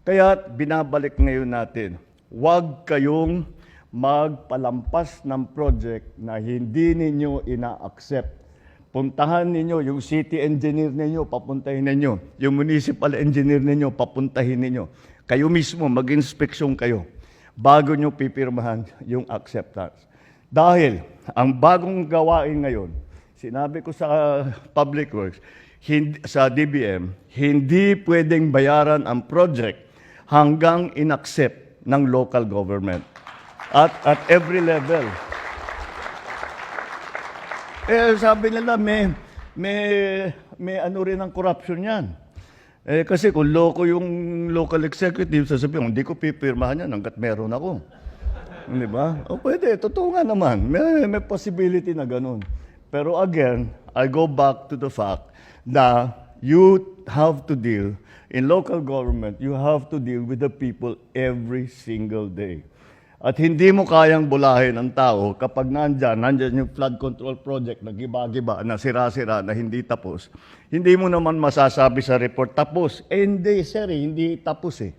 Kaya binabalik ngayon natin, huwag kayong magpalampas ng project na hindi ninyo ina-accept. Puntahan ninyo yung city engineer ninyo, papuntahin ninyo. Yung municipal engineer ninyo, papuntahin ninyo. Kayo mismo, mag-inspeksyon kayo bago nyo pipirmahan yung acceptance. Dahil ang bagong gawain ngayon, sinabi ko sa Public Works, hindi, sa DBM, hindi pwedeng bayaran ang project hanggang inaccept ng local government at at every level. Eh, sabi nila, may, may, may ano rin ang corruption yan. Eh, kasi kung loko yung local executive, sasabihin, hindi ko pipirmahan yan hanggat meron ako. Di ba? O pwede, totoo nga naman. May, may possibility na ganun. Pero again, I go back to the fact na you have to deal, in local government, you have to deal with the people every single day. At hindi mo kayang bulahin ang tao kapag nandyan, nandyan yung flood control project na giba-giba, na sira-sira, na hindi tapos. Hindi mo naman masasabi sa report, tapos. Hindi, sir, eh, hindi tapos eh.